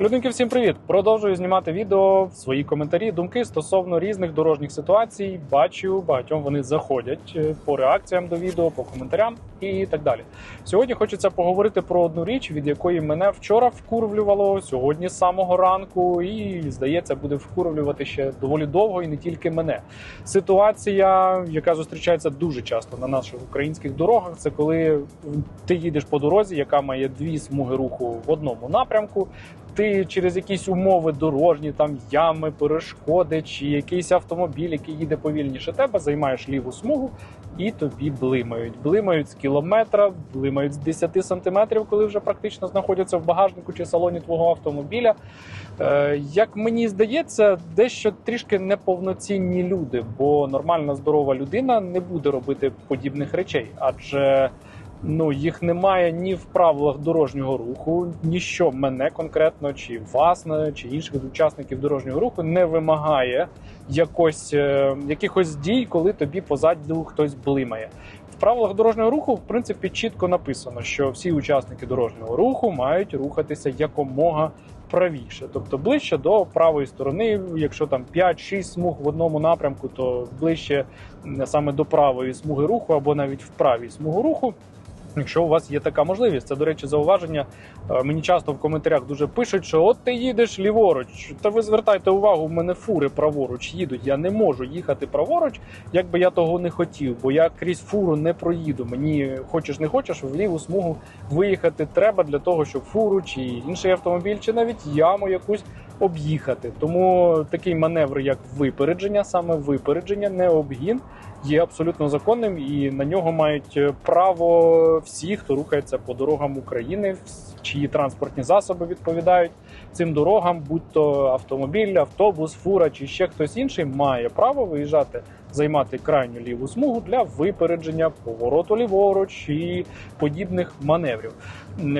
Людинки, всім привіт! Продовжую знімати відео, свої коментарі, думки стосовно різних дорожніх ситуацій. Бачу, багатьом вони заходять е, по реакціям до відео, по коментарям і так далі. Сьогодні хочеться поговорити про одну річ, від якої мене вчора вкурвлювало сьогодні з самого ранку, і здається, буде вкурвлювати ще доволі довго, і не тільки мене. Ситуація, яка зустрічається дуже часто на наших українських дорогах, це коли ти їдеш по дорозі, яка має дві смуги руху в одному напрямку. Ти через якісь умови дорожні, там ями, перешкоди, чи якийсь автомобіль, який їде повільніше тебе, займаєш ліву смугу і тобі блимають. Блимають з кілометра, блимають з 10 сантиметрів, коли вже практично знаходяться в багажнику чи салоні твого автомобіля. Е, як мені здається, дещо трішки неповноцінні люди, бо нормальна здорова людина не буде робити подібних речей, адже ну їх немає ні в правилах дорожнього руху, ніщо мене конкретно, чи вас, чи інших учасників дорожнього руху не вимагає якось, е, якихось дій, коли тобі позаду хтось блимає. В правилах дорожнього руху, в принципі, чітко написано, що всі учасники дорожнього руху мають рухатися якомога правіше, тобто ближче до правої сторони. Якщо там 5-6 смуг в одному напрямку, то ближче саме до правої смуги руху або навіть в правій смугу руху. Якщо у вас є така можливість, це до речі, зауваження. Е, Мені часто в коментарях дуже пишуть, що от ти їдеш ліворуч, та ви звертайте увагу, в мене фури праворуч їдуть. Я не можу їхати праворуч, як би я того не хотів, бо я крізь фуру не проїду. Мені хочеш не хочеш, в ліву смугу виїхати треба для того, щоб фуру чи інший автомобіль, чи навіть яму якусь об'їхати. Тому такий маневр, як випередження, саме випередження, не обгін, є абсолютно законним, і на нього мають е, право всі, хто рухається по дорогам України, чиї транспортні засоби відповідають цим дорогам, будь то автомобіль, автобус, фура чи ще хтось інший, має право виїжджати, займати крайню ліву смугу для випередження повороту ліворуч і подібних маневрів.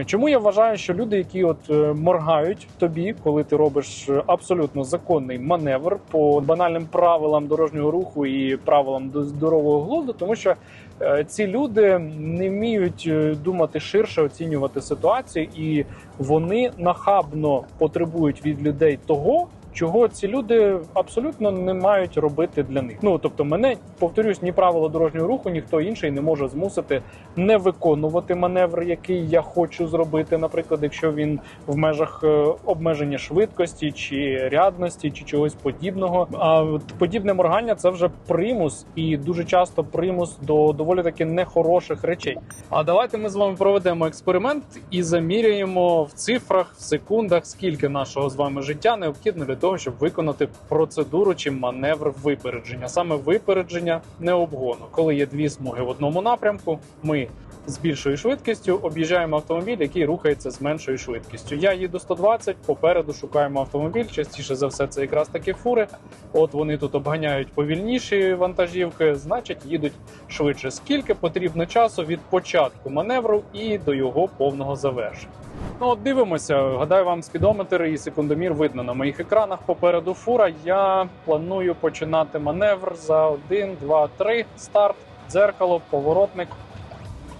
Чому я вважаю, що люди, які от е, моргають тобі, коли ти робиш е, абсолютно законний маневр по банальним правилам дорожнього руху і правилам до здорового глузду, тому що е, ці люди не вміють думати ширше, оцінювати ситуацію, і вони нахабно потребують від людей того. Чого ці люди абсолютно не мають робити для них? Ну тобто, мене повторюсь, ні правила дорожнього руху, ніхто інший не може змусити не виконувати маневр, який я хочу зробити. Наприклад, якщо він в межах е, обмеження швидкості чи рядності, чи чогось подібного. А подібне моргання це вже примус, і дуже часто примус до доволі таки нехороших речей. А давайте ми з вами проведемо експеримент і заміряємо в цифрах, в секундах, скільки нашого з вами життя необхідно для того, щоб виконати процедуру чи маневр випередження. Саме випередження не обгону. Коли є дві смуги в одному напрямку, ми з більшою швидкістю об'їжджаємо автомобіль, який рухається з меншою швидкістю. Я їду 120, попереду шукаємо автомобіль. Частіше за все, це якраз таки фури. От вони тут обганяють повільніші вантажівки, значить їдуть швидше. Скільки потрібно часу від початку маневру і до його повного завершення? Ну, от дивимося. Гадаю, вам спідометр і секундомір видно на моїх екранах. Попереду фура. Я планую починати маневр за 1, 2, 3. Старт, дзеркало, поворотник.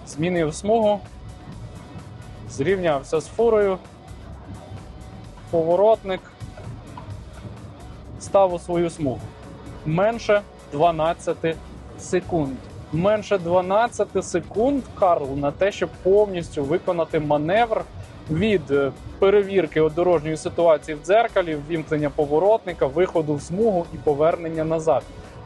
Змінив смугу. Зрівнявся з фурою. Поворотник. Став у свою смугу. Менше 12 секунд. Менше 12 секунд, Карл, на те, щоб повністю виконати маневр від е, перевірки дорожньої ситуації в дзеркалі, ввімкнення поворотника, виходу в смугу і повернення назад.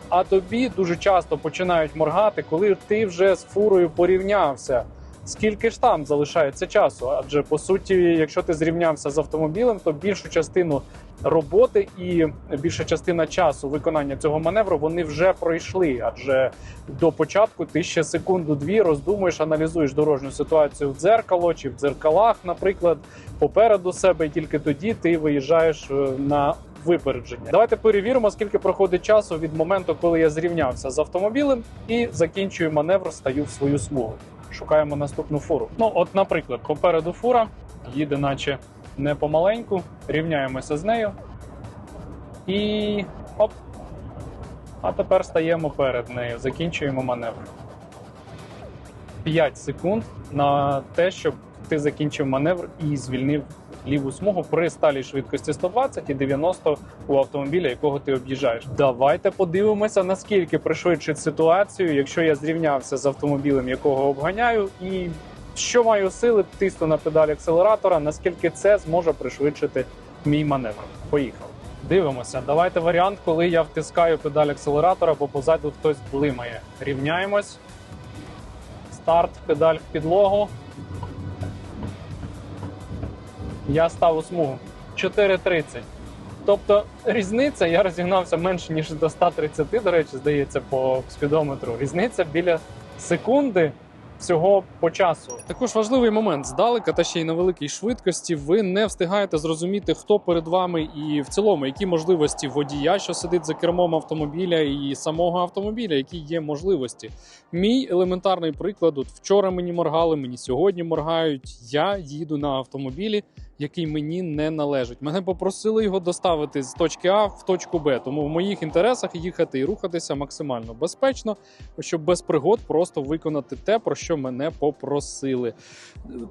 А тобі дуже часто починають моргати, коли ти вже з фурою порівнявся. Скільки ж там залишається часу? Адже по суті, якщо ти зрівнявся з автомобілем, то більшу частину роботи і більша частина часу виконання цього маневру вони вже пройшли. Адже до початку ти ще секунду-дві роздумуєш, аналізуєш дорожню ситуацію в дзеркало чи в дзеркалах, наприклад, попереду себе, і тільки тоді ти виїжджаєш е, на випередження. Давайте перевіримо, скільки проходить часу від моменту, коли я зрівнявся з автомобілем і закінчую маневр, стаю в свою смугу. Шукаємо наступну фуру. Ну, от, наприклад, попереду фура їде, наче не помаленьку, рівняємося з нею. І оп. А тепер стаємо перед нею, закінчуємо маневр. 5 секунд на те, щоб ти закінчив маневр і звільнив ліву смугу при сталій швидкості 120 і 90 у автомобіля, якого ти об'їжджаєш. Давайте подивимося, наскільки пришвидшить ситуацію, якщо я зрівнявся з автомобілем, якого обганяю, і що маю сили, тисну на педаль акселератора, наскільки це зможе пришвидшити мій маневр. Поїхав. Дивимося. Давайте варіант, коли я втискаю педаль акселератора, бо позаду хтось блимає. Рівняємось. Старт, педаль в підлогу. Я став у смугу 4.30. Тобто різниця, я розігнався менше, ніж до 130, до речі, здається, по спідометру. Різниця біля секунди всього по часу. Також важливий момент здалека та ще й на великій швидкості. Ви не встигаєте зрозуміти, хто перед вами, і в цілому, які можливості водія, що сидить за кермом автомобіля, і самого автомобіля, які є можливості. Мій елементарний приклад: от вчора мені моргали, мені сьогодні моргають. Я їду на автомобілі, який мені не належить. Мене попросили його доставити з точки А в точку Б. Тому в моїх інтересах їхати і рухатися максимально безпечно, щоб без пригод просто виконати те, про що мене попросили.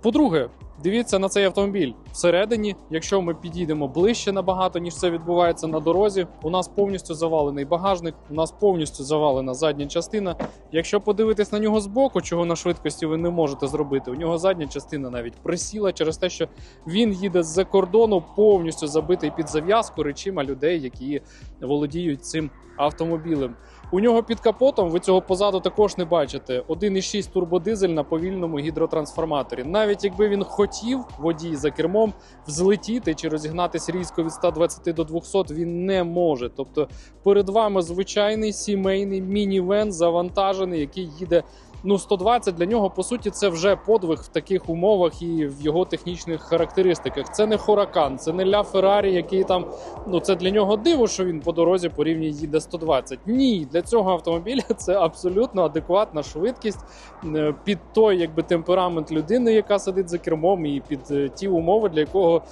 По-друге, дивіться на цей автомобіль всередині. Якщо ми підійдемо ближче набагато, ніж це відбувається на дорозі, у нас повністю завалений багажник, у нас повністю завалена задня частина. Якщо подивитись на нього збоку, чого на швидкості ви не можете зробити, у нього задня частина навіть присіла через те, що він їде з-за кордону, повністю забитий під зав'язку речима людей, які володіють цим автомобілем. У нього під капотом ви цього позаду також не бачите. 1,6 турбодизель на повільному гідротрансформаторі. Навіть якби він хотів водій за кермом взлетіти чи розігнатися різко від 120 до 200, він не може. Тобто перед вами звичайний сімейний мінівен завантажений, який їде. Ну, 120 для нього по суті це вже подвиг в таких умовах і в його технічних характеристиках. Це не Хоракан, це не Ля Феррарі, який там ну це для нього диво, що він по дорозі по рівні їде 120. Ні, для цього автомобіля це абсолютно адекватна швидкість е, під той, якби темперамент людини, яка сидить за кермом, і під е, ті умови, для якого.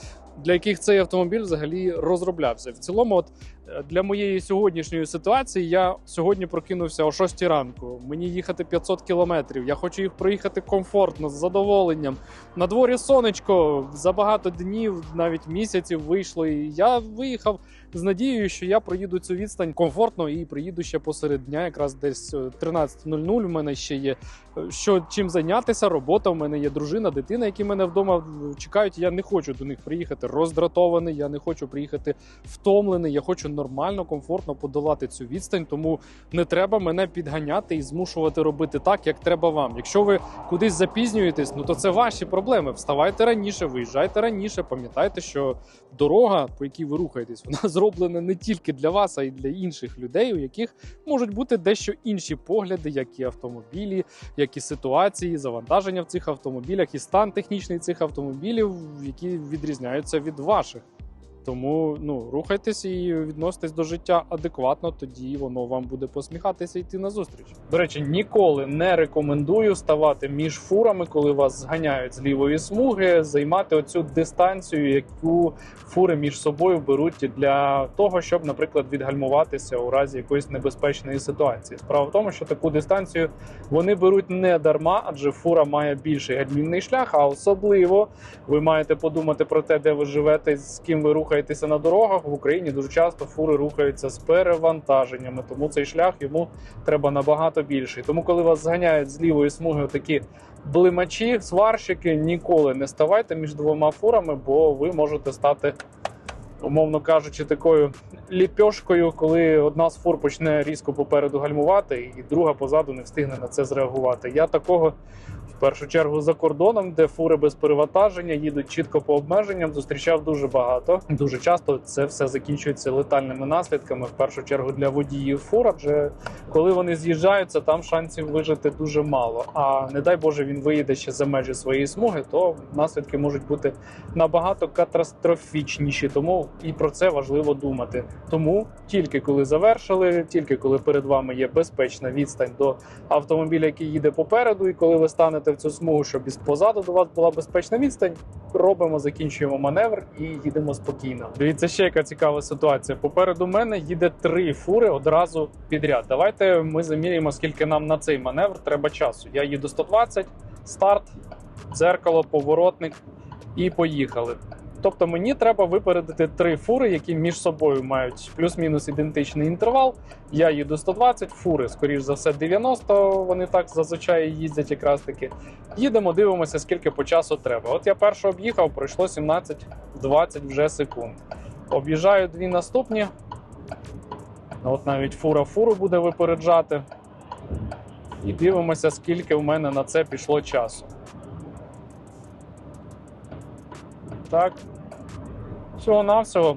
Для яких цей автомобіль взагалі розроблявся в цілому, от е, для моєї сьогоднішньої ситуації я сьогодні прокинувся о 6 ранку. Мені їхати 500 кілометрів. Я хочу їх проїхати комфортно з задоволенням. На дворі сонечко за багато днів, навіть місяців вийшло. І я виїхав з надією, що я проїду цю відстань комфортно і приїду ще посеред дня, якраз десь е, 13.00 У мене ще є е, що чим зайнятися. Робота в мене є дружина, дитина, які мене вдома чекають. Я не хочу до них приїхати роздратований. Я не хочу приїхати втомлений. Я хочу нормально, комфортно подолати цю відстань. Тому не треба мене підганяти і змушувати робити так, як треба вам. Якщо ви кудись запізнюєтесь, ну то це ваші проблеми. Вставайте раніше, виїжджайте раніше. Пам'ятайте, що дорога, по якій ви рухаєтесь, вона зроблена не тільки для вас, а й для інших людей, у яких можуть бути дещо інші погляди, як і автомобілі, як і ситуації, завантаження в цих автомобілях, і стан технічний цих автомобілів, які відрізняються від ваших. Тому ну рухайтесь і відноситесь до життя адекватно, тоді воно вам буде посміхатися йти на зустріч. До речі, ніколи не рекомендую ставати між фурами, коли вас зганяють з лівої смуги, займати оцю дистанцію, яку фури між собою беруть для того, щоб, наприклад, відгальмуватися у разі якоїсь небезпечної ситуації. Справа в тому, що таку дистанцію вони беруть не дарма, адже фура має більший гальмівний шлях. А особливо ви маєте подумати про те, де ви живете, з ким ви рухаєтеся на дорогах. В Україні дуже часто фури рухаються з перевантаженнями, тому цей шлях йому треба набагато більший. Тому, коли вас зганяють з лівої смуги такі блимачі, сварщики, ніколи не ставайте між двома фурами, бо ви можете стати. Умовно кажучи, такою ліпьошкою, коли одна з фур почне різко попереду гальмувати, і друга позаду не встигне на це зреагувати. Я такого першу чергу за кордоном, де фури без перевантаження їдуть чітко по обмеженням, зустрічав дуже багато. Дуже часто це все закінчується летальними наслідками. В першу чергу для водіїв фур, адже коли вони з'їжджаються, там шансів вижити дуже мало. А не дай Боже, він виїде ще за межі своєї смуги, то наслідки можуть бути набагато катастрофічніші. Тому і про це важливо думати. Тому тільки коли завершили, тільки коли перед вами є безпечна відстань до автомобіля, який їде попереду, і коли ви станете в цю смугу, щоб із позаду до вас була безпечна відстань, робимо, закінчуємо маневр і їдемо спокійно. Дивіться, ще яка цікава ситуація. Попереду мене їде три фури одразу підряд. Давайте ми заміряємо, скільки нам на цей маневр треба часу. Я їду 120, старт, дзеркало, поворотник і поїхали. Тобто мені треба випередити три фури, які між собою мають плюс-мінус ідентичний інтервал. Я їду 120, фури, скоріш за все, 90. Вони так зазвичай їздять якраз таки. Їдемо, дивимося, скільки по часу треба. От я перший об'їхав, пройшло 17-20 вже секунд. Об'їжджаю дві наступні. От навіть фура фуру буде випереджати. І дивимося, скільки в мене на це пішло часу. Так. Всього-навсього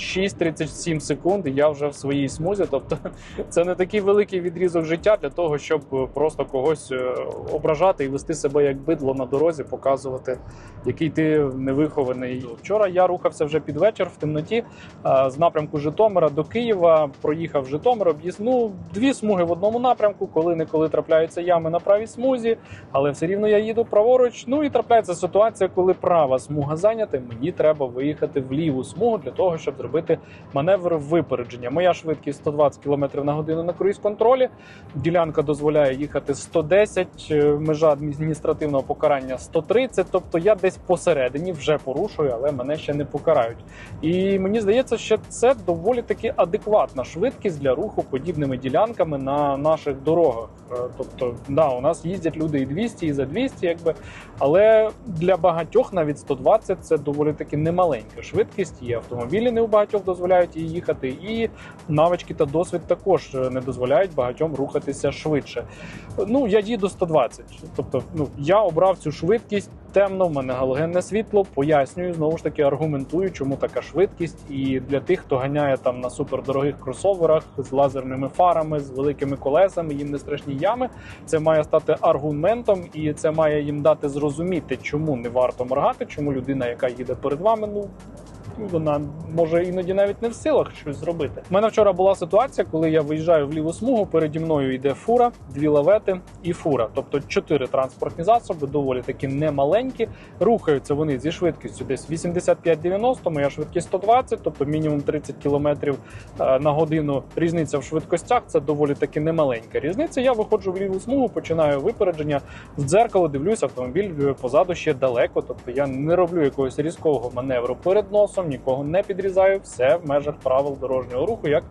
36-37 секунд, і я вже в своїй смузі. Тобто це не такий великий відрізок життя для того, щоб просто когось е, ображати і вести себе як бидло на дорозі, показувати, який ти невихований. Вчора я рухався вже під вечір в темноті е, з напрямку Житомира до Києва. Проїхав Житомир, об'їзд. Ну, дві смуги в одному напрямку, коли неколи трапляються ями на правій смузі, але все рівно я їду праворуч. Ну і трапляється ситуація, коли права смуга зайнята. Мені треба виїхати в ліву смугу для того, щоб зробити маневр випередження. Моя швидкість 120 км на годину на круїз-контролі. Ділянка дозволяє їхати 110, е, межа адміністративного покарання 130. Тобто я десь посередині вже порушую, але мене ще не покарають. І мені здається, що це доволі таки адекватна швидкість для руху подібними ділянками на наших дорогах. Е, Тобто, да, у нас їздять люди і 200, і за 200, якби. Але для багатьох навіть 120 це доволі таки немаленька швидкість. І автомобілі не багатьох дозволяють її їхати, і навички та досвід також е, не дозволяють багатьом рухатися швидше. Ну я їду 120. Тобто, ну я обрав цю швидкість. Темно, в мене галогенне світло. Пояснюю знову ж таки, аргументую, чому така швидкість. І для тих, хто ганяє там на супердорогих кросоверах з лазерними фарами, з великими колесами, їм не страшні ями. Це має стати аргументом, і це має їм дати зрозуміти, чому не варто моргати, чому людина, яка їде перед вами, ну. Вона може іноді навіть не в силах щось зробити. У мене вчора була ситуація, коли я виїжджаю в ліву смугу. Переді мною йде фура, дві лавети і фура. Тобто чотири транспортні засоби, доволі таки немаленькі. Рухаються вони зі швидкістю десь 85-90, моя швидкість 120, тобто мінімум 30 км на годину. Різниця в швидкостях це доволі таки немаленька різниця. Я виходжу в ліву смугу, починаю випередження в дзеркало, дивлюсь, автомобіль позаду ще далеко. Тобто я не роблю якогось різкого маневру перед носом, нікого не підрізаю. Все в межах правил дорожнього руху, як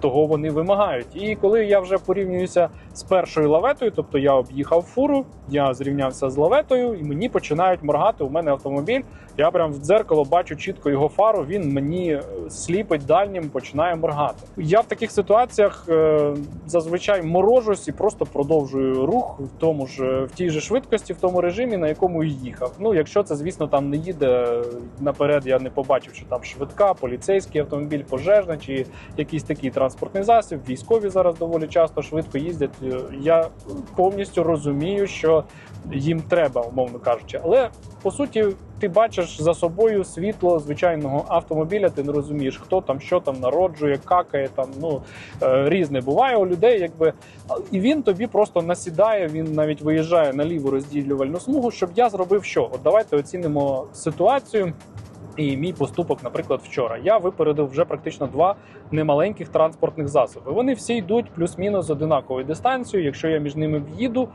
того вони вимагають. І коли я вже порівнююся з першою лаветою, тобто я об'їхав фуру, я зрівнявся з лаветою, і мені починають моргати. У мене автомобіль. Я прям в дзеркало бачу чітко його фару. Він мені е, сліпить дальнім, починає моргати. Я в таких ситуаціях е, зазвичай морожусь і просто продовжую рух в тому ж в тій же швидкості, в тому режимі, на якому і їхав. Ну, якщо це, звісно, там не їде наперед, я не побачив, що там швидка, поліцейський автомобіль, пожежна чи якийсь такий транспортний засіб. Військові зараз доволі часто швидко їздять. Е, Я повністю розумію, що їм треба, умовно кажучи, але по суті. Ти бачиш за собою світло звичайного автомобіля, ти не розумієш, хто там, що там народжує, какає там. Ну е, різне буває у людей, якби і він тобі просто насідає. Він навіть виїжджає на ліву розділювальну смугу, щоб я зробив що? От давайте оцінимо ситуацію. І мій поступок, наприклад, вчора я випередив вже практично два немаленьких транспортних засоби. Вони всі йдуть плюс-мінус одинаковою дистанцією. Якщо я між ними в'їду,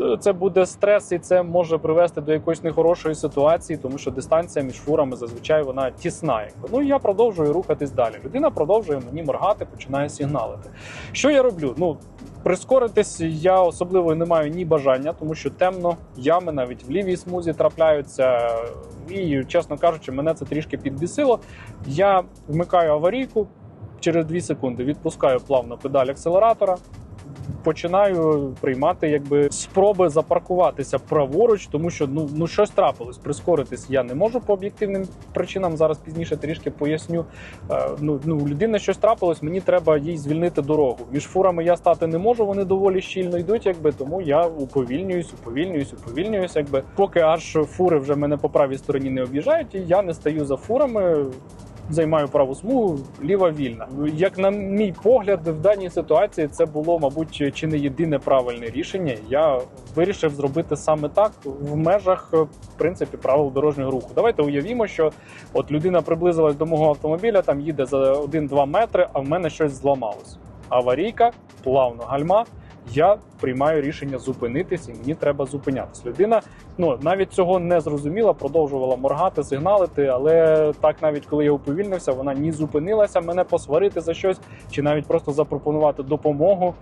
е, це буде стрес, і це може привести до якоїсь нехорошої ситуації, тому що дистанція між фурами зазвичай вона тісна. Ну я продовжую рухатись далі. Людина продовжує мені моргати, починає сигналити. Що я роблю? Ну прискоритись я особливо не маю ні бажання, тому що темно, ями навіть в лівій смузі трапляються. І, чесно кажучи, мене це трішки підбісило. Я вмикаю аварійку через 2 секунди, відпускаю плавно педаль акселератора. Починаю приймати якби спроби запаркуватися праворуч, тому що ну ну щось трапилось. Прискоритись я не можу по об'єктивним причинам. Зараз пізніше трішки поясню. Е, ну ну у людини щось трапилось, мені треба їй звільнити дорогу. Між фурами я стати не можу. Вони доволі щільно йдуть, якби тому я уповільнююсь, уповільнююсь, уповільнююсь, якби поки аж фури вже мене по правій стороні не об'їжджають, і я не стаю за фурами. Займаю праву смугу, ліва вільна. Як на мій погляд, в даній ситуації це було, мабуть, чи не єдине правильне рішення. Я вирішив зробити саме так в межах в принципі правил дорожнього руху. Давайте уявімо, що от людина приблизилась до мого автомобіля, там їде за 1-2 метри, а в мене щось зламалось. Аварійка, плавно гальма. Я приймаю рішення зупинитись, і мені треба зупинятись. Людина ну навіть цього не зрозуміла, продовжувала моргати, сигналити. Але так, навіть коли я уповільнився, вона ні зупинилася мене посварити за щось, чи навіть просто запропонувати допомогу.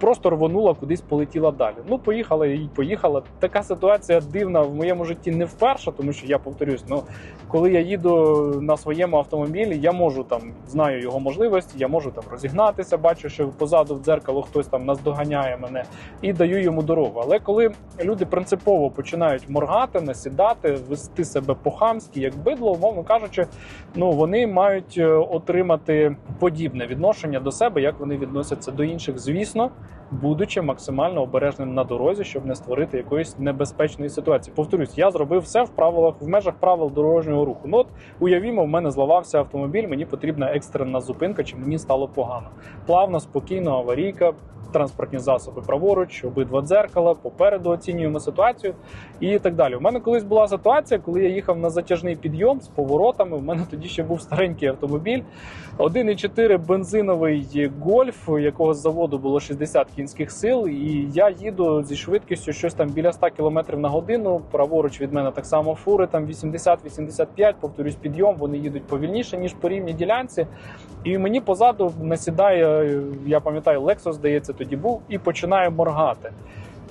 Просто рвонула, кудись полетіла далі. Ну, поїхала і поїхала. Така ситуація дивна в моєму житті не вперше, тому що я повторюсь, ну коли я їду на своєму автомобілі, я можу там знаю його можливості, я можу там розігнатися, бачу, що позаду в дзеркало хтось там наздоганяє мене і даю йому дорогу. Але коли люди принципово починають моргати, насідати, вести себе по-хамськи, як бидло, умовно кажучи, ну вони мають е, отримати подібне відношення до себе, як вони відносяться до інших, звісно. Будучи максимально обережним на дорозі, щоб не створити якоїсь небезпечної ситуації. Повторюсь, я зробив все в правилах в межах правил дорожнього руху. Ну от уявімо, в мене зламався автомобіль, мені потрібна екстрена зупинка, чи мені стало погано. Плавно, спокійно, аварійка, транспортні засоби праворуч, обидва дзеркала, попереду оцінюємо ситуацію і так далі. У мене колись була ситуація, коли я їхав на затяжний підйом з поворотами. У мене тоді ще був старенький автомобіль, 1,4 бензиновий гольф, якого з заводу було 60 кінських сил. І я їду зі швидкістю щось там біля 100 км на годину. Праворуч від мене так само фури, там 80-85, повторюсь, підйом. Вони їдуть повільніше ніж по рівній ділянці. І мені позаду насідає, я пам'ятаю, Lexus, здається, тоді був, і починає моргати.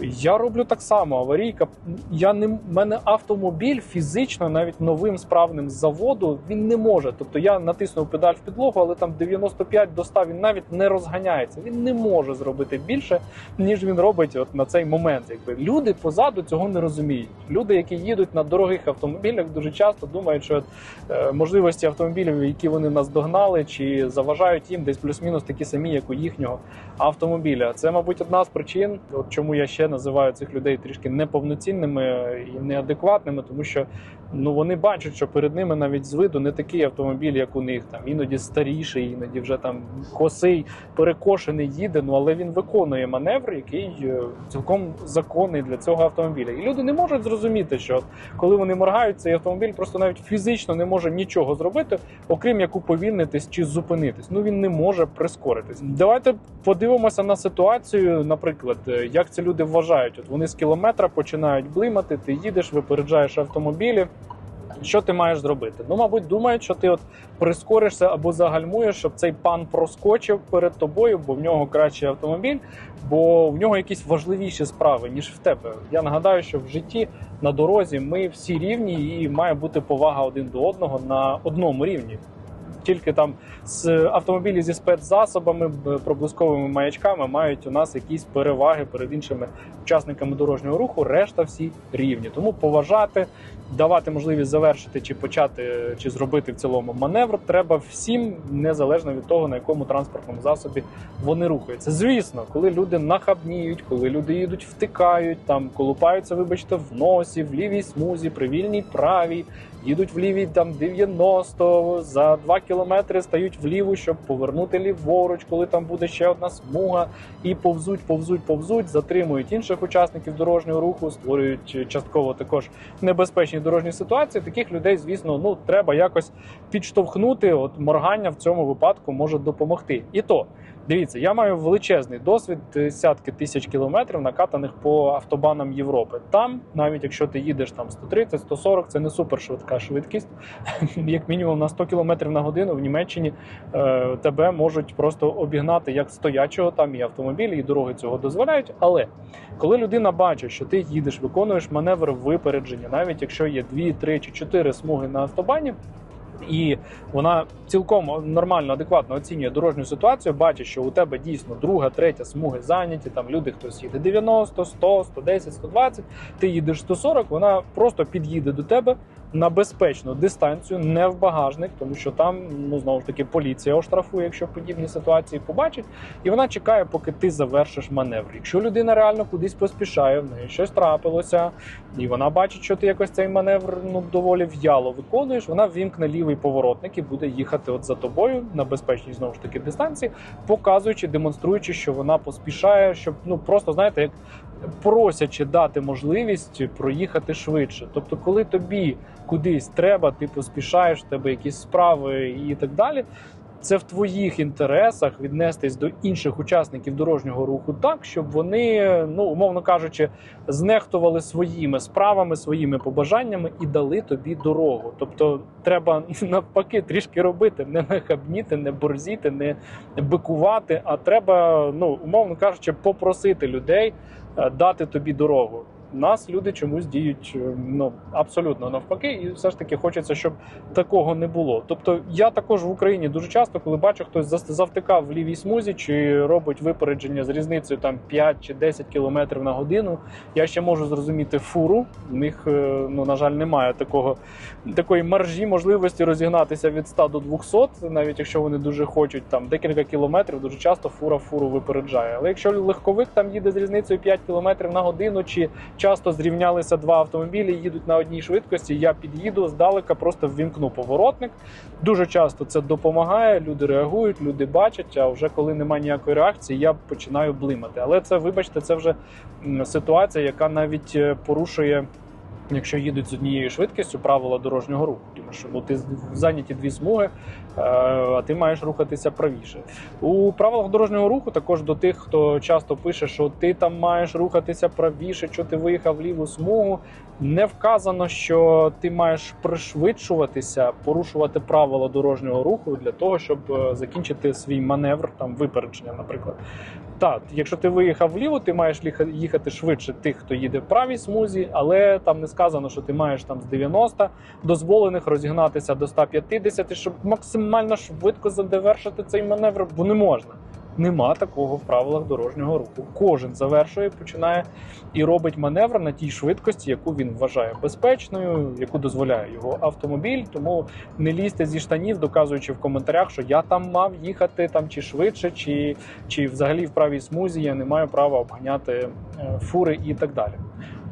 Я роблю так само. Аварійка. Я не в мене автомобіль фізично, навіть новим справним з заводу, він не може. Тобто я натиснув педаль в підлогу, але там 95 до 100 він навіть не розганяється. Він не може зробити більше, ніж він робить от на цей момент. Якби люди позаду цього не розуміють. Люди, які їдуть на дорогих автомобілях, дуже часто думають, що е, можливості автомобілів, які вони наздогнали, чи заважають їм десь плюс-мінус такі самі, як у їхнього автомобіля. Це, мабуть, одна з причин, от чому я ще називаю цих людей трішки неповноцінними і неадекватними, тому що ну вони бачать, що перед ними навіть з виду не такий автомобіль, як у них там іноді старіший, іноді вже там косий, перекошений їде. Ну але він виконує маневр, який е, цілком законний для цього автомобіля. І люди не можуть зрозуміти, що коли вони моргають, цей автомобіль просто навіть фізично не може нічого зробити, окрім як уповільнитись чи зупинитись. Ну він не може прискоритись. Давайте подивимося на ситуацію. Наприклад, е, як ці люди вважають, от вони з кілометра починають блимати, ти їдеш, випереджаєш автомобілі. Що ти маєш зробити? Ну, мабуть, думають, що ти от прискоришся або загальмуєш, щоб цей пан проскочив перед тобою, бо в нього кращий автомобіль, бо в нього якісь важливіші справи, ніж в тебе. Я нагадаю, що в житті на дорозі ми всі рівні і має бути повага один до одного на одному рівні. Тільки там з автомобілі зі спецзасобами, проблисковими маячками мають у нас якісь переваги перед іншими учасниками дорожнього руху. Решта всі рівні. Тому поважати, давати можливість завершити чи почати, чи зробити в цілому маневр треба всім, незалежно від того, на якому транспортному засобі вони рухаються. Звісно, коли люди нахабніють, коли люди їдуть, втикають, там колупаються, вибачте, в носі, в лівій смузі, при вільній правій, їдуть в лівій там 90, за 2 кілометри стають вліву, щоб повернути ліворуч, коли там буде ще одна смуга, і повзуть, повзуть, повзуть, затримують інших учасників дорожнього руху, створюють частково також небезпечні дорожні ситуації. Таких людей, звісно, ну треба якось підштовхнути. От моргання в цьому випадку може допомогти. І то дивіться, я маю величезний досвід десятки тисяч кілометрів накатаних по автобанам Європи. Там, навіть якщо ти їдеш там 130-140, це не супер швидка швидкість. Як мінімум на 100 км на годину в Німеччині е, тебе можуть просто обігнати як стоячого, там і автомобілі, і дороги цього дозволяють. Але коли людина бачить, що ти їдеш, виконуєш маневр випередження, навіть якщо є 2, 3 чи 4 смуги на автобані. І вона цілком нормально, адекватно оцінює дорожню ситуацію, бачить, що у тебе дійсно друга, третя смуги зайняті. Там люди хтось їде 90, 100, 110, 120, Ти їдеш 140, вона просто під'їде до тебе на безпечну дистанцію, не в багажник, тому що там ну знову ж таки поліція оштрафує, якщо подібні ситуації побачить, і вона чекає, поки ти завершиш маневр. Якщо людина реально кудись поспішає, в неї щось трапилося, і вона бачить, що ти якось цей маневр ну доволі в'яло виконуєш. Вона ввімкне лівий поворотник і буде їхати от за тобою на безпечній знову ж таки дистанції, показуючи, демонструючи, що вона поспішає, щоб ну просто знаєте, як просячи дати можливість проїхати швидше. Тобто, коли тобі кудись треба, ти поспішаєш, в тебе якісь справи і так далі. це в твоїх інтересах віднестись до інших учасників дорожнього руху так, щоб вони, ну умовно кажучи, знехтували своїми справами, своїми побажаннями і дали тобі дорогу. Тобто, треба навпаки трішки робити, не нахабніти, не борзіти, не бикувати. А треба, ну умовно кажучи, попросити людей дати тобі дорогу. Нас люди чомусь діють е, ну абсолютно навпаки, і все ж таки хочеться, щоб такого не було. Тобто, я також в Україні дуже часто, коли бачу, хтось завтикав в лівій смузі чи робить випередження з різницею там 5 чи 10 км на годину, я ще можу зрозуміти фуру. У них е, ну на жаль немає такого такої маржі можливості розігнатися від 100 до 200, навіть якщо вони дуже хочуть там декілька кілометрів, дуже часто фура фуру випереджає. Але якщо легковик там їде з різницею 5 км на годину, чи часто зрівнялися два автомобілі, їдуть на одній швидкості, я під'їду здалека, просто ввімкну поворотник. Дуже часто це допомагає. Люди реагують, люди бачать. А вже коли немає ніякої реакції, я починаю блимати. Але це, вибачте, це вже ситуація, яка навіть е, порушує. Якщо їдуть з однією швидкістю правила дорожнього руху, тому що ну, ти зайняті дві смуги, е, а ти маєш рухатися правіше. У правилах дорожнього руху також до тих, хто часто пише, що ти там маєш рухатися правіше, що ти виїхав в ліву смугу. Не вказано, що ти маєш пришвидшуватися, порушувати правила дорожнього руху для того, щоб е, закінчити свій маневр, там випередження, наприклад. Так, якщо ти виїхав вліво, ти маєш їхати швидше тих, хто їде в правій смузі, але там не сказано, що ти маєш там з 90 дозволених розігнатися до 150, щоб максимально швидко завершити цей маневр, бо не можна. Нема такого в правилах дорожнього руху. Кожен завершує, починає і робить маневр на тій швидкості, яку він вважає безпечною, яку дозволяє його автомобіль. Тому не лізьте зі штанів, доказуючи в коментарях, що я там мав їхати там чи швидше, чи, чи взагалі в правій смузі я не маю права обганяти е, фури і так далі.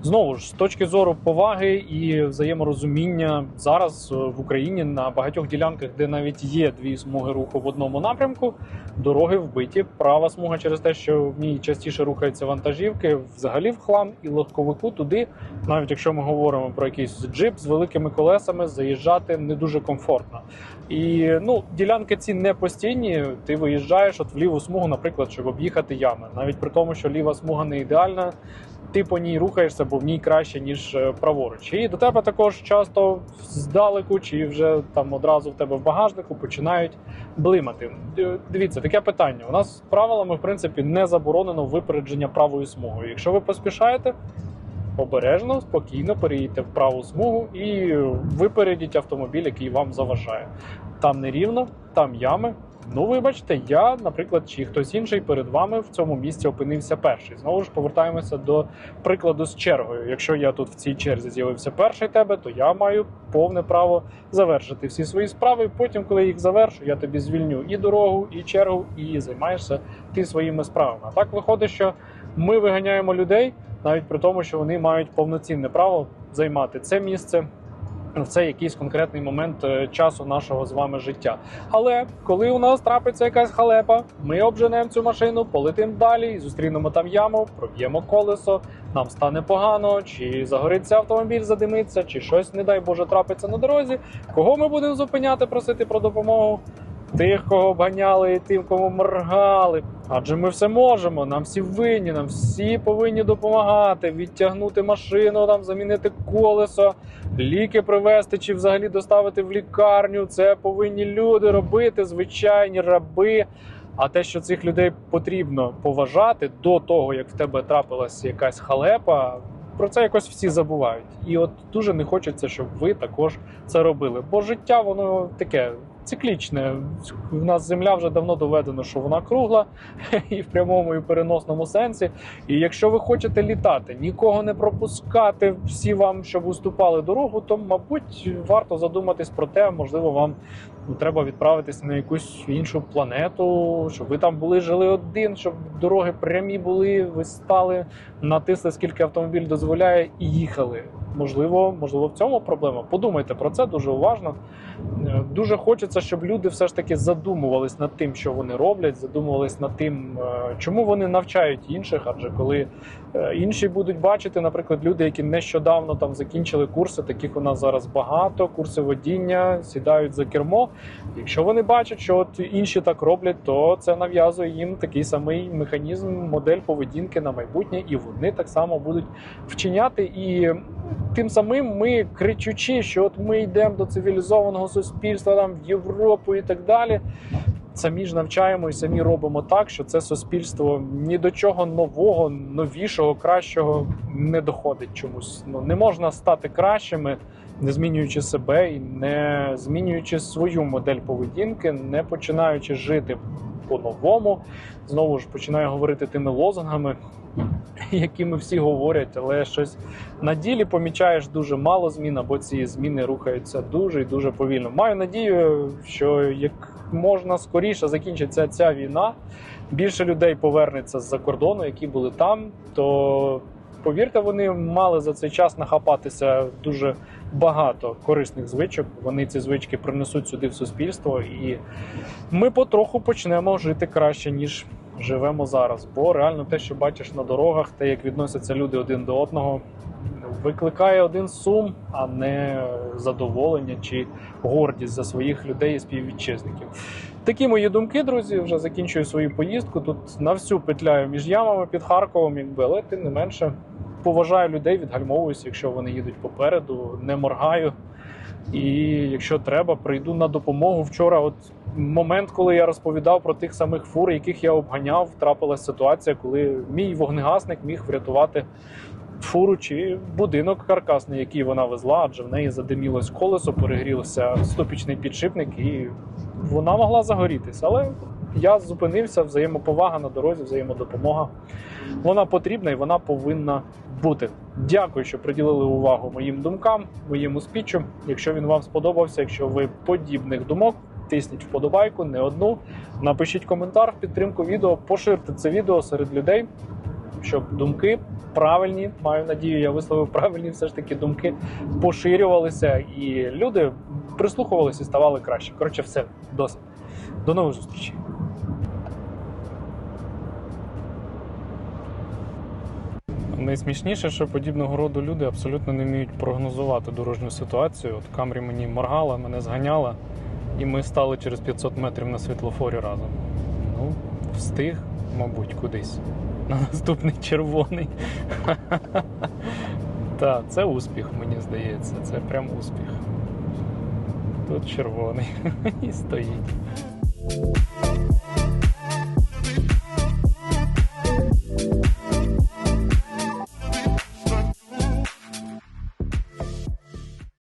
Знову ж з точки зору поваги і взаєморозуміння зараз е, в Україні на багатьох ділянках, де навіть є дві смуги руху в одному напрямку, дороги вбиті. Права смуга через те, що в ній частіше рухаються вантажівки, взагалі в хлам і легковику туди, навіть якщо ми говоримо про якийсь джип з великими колесами, заїжджати не дуже комфортно. І ну, ділянки ці не постійні. Ти виїжджаєш от в ліву смугу, наприклад, щоб об'їхати ями, навіть при тому, що ліва смуга не ідеальна. Ти по ній рухаєшся, бо в ній краще ніж е, праворуч. І до тебе також часто здалеку, чи вже там одразу в тебе в багажнику починають блимати. Дивіться, таке питання. У нас правилами, в принципі, не заборонено випередження правою смугою. Якщо ви поспішаєте, обережно, спокійно переїдьте в праву смугу і випередіть автомобіль, який вам заважає. Там нерівно, там ями. Ну, вибачте, я, наприклад, чи хтось інший перед вами в цьому місці опинився перший. Знову ж повертаємося до прикладу з чергою. Якщо я тут в цій черзі з'явився перший тебе, то я маю повне право завершити всі свої справи. Потім, коли їх завершу, я тобі звільню і дорогу, і чергу, і займаєшся ти своїми справами. А так виходить, що ми виганяємо людей навіть при тому, що вони мають повноцінне право займати це місце. В цей якийсь конкретний момент е, часу нашого з вами життя. Але коли у нас трапиться якась халепа, ми обженемо цю машину, полетимо далі, зустрінемо там яму, проб'ємо колесо, нам стане погано, чи загориться автомобіль, задимиться, чи щось, не дай Боже, трапиться на дорозі. Кого ми будемо зупиняти, просити про допомогу? Тих, кого обганяли, і тим, кому моргали. Адже ми все можемо, нам всі винні, нам всі повинні допомагати, відтягнути машину, там замінити колесо, ліки привезти чи взагалі доставити в лікарню. Це повинні люди робити, звичайні раби. А те, що цих людей потрібно поважати до того, як в тебе трапилася якась халепа, про це якось всі забувають. І от дуже не хочеться, щоб ви також це робили. Бо життя воно таке циклічне. В нас земля вже давно доведено, що вона кругла, і в прямому і переносному сенсі. І якщо ви хочете літати, нікого не пропускати, всі вам, щоб уступали дорогу, то мабуть варто задуматись про те, можливо, вам ну, треба відправитися на якусь іншу планету, щоб ви там були, жили один, щоб дороги прямі були, ви стали, натисли, скільки автомобіль дозволяє, і їхали. Можливо, можливо, в цьому проблема. Подумайте про це дуже уважно. Е, Дуже хочеться, щоб люди все ж таки задумувались над тим, що вони роблять, задумувались над тим, е, чому вони навчають інших. Адже коли е, інші будуть бачити, наприклад, люди, які нещодавно там закінчили курси, таких у нас зараз багато, курси водіння, сідають за кермо Якщо вони бачать, що от інші так роблять, то це нав'язує їм такий самий механізм, модель поведінки на майбутнє, і вони так само будуть вчиняти. І тим самим ми кричучи, що от ми йдемо до цивілізованого суспільства, там в Європу і так далі. Самі ж навчаємо і самі робимо так, що це суспільство ні до чого нового, новішого, кращого не доходить чомусь. Ну не можна стати кращими, не змінюючи себе і не змінюючи свою модель поведінки, не починаючи жити по-новому. Знову ж починаю говорити тими лозунгами, якими всі говорять, але щось на ділі помічаєш дуже мало змін, або ці зміни рухаються дуже і дуже повільно. Маю надію, що як можна скоріше закінчиться ця війна, більше людей повернеться з-за кордону, які були там, то повірте, вони мали за цей час нахапатися дуже багато корисних звичок. Вони ці звички принесуть сюди в суспільство, і ми потроху почнемо жити краще, ніж живемо зараз. Бо реально те, що бачиш на дорогах, те, як відносяться люди один до одного, викликає один сум, а не задоволення чи гордість за своїх людей і співвітчизників. Такі мої думки, друзі. Вже закінчую свою поїздку. Тут на всю петляю між ямами під Харковом, якби, але тим не менше поважаю людей, відгальмовуюся, якщо вони їдуть попереду, не моргаю. І якщо треба, прийду на допомогу. Вчора, от момент, коли я розповідав про тих самих фур, яких я обганяв, трапилася ситуація, коли мій вогнегасник міг врятувати фуру чи будинок каркасний, який вона везла, адже в неї задимілось колесо, перегрілося стопічний підшипник, і вона могла загорітися. Але я зупинився, взаємоповага на дорозі, взаємодопомога. Вона потрібна і вона повинна бути. Дякую, що приділили увагу моїм думкам, моєму спічу. Якщо він вам сподобався, якщо ви подібних думок, тисніть вподобайку, не одну. Напишіть коментар в підтримку відео, поширте це відео серед людей, щоб думки правильні, маю надію, я висловив правильні все ж таки думки, поширювалися і люди прислухувалися і ставали краще. Коротше, все, досить. До нових зустрічей. Найсмішніше, що подібного роду люди абсолютно не вміють прогнозувати дорожню ситуацію. От Камрі мені моргала, мене зганяла, і ми стали через 500 метрів на світлофорі разом. Ну, встиг, мабуть, кудись. На наступний червоний. Так, це успіх, мені здається. Це прям успіх. Тут червоний і стоїть.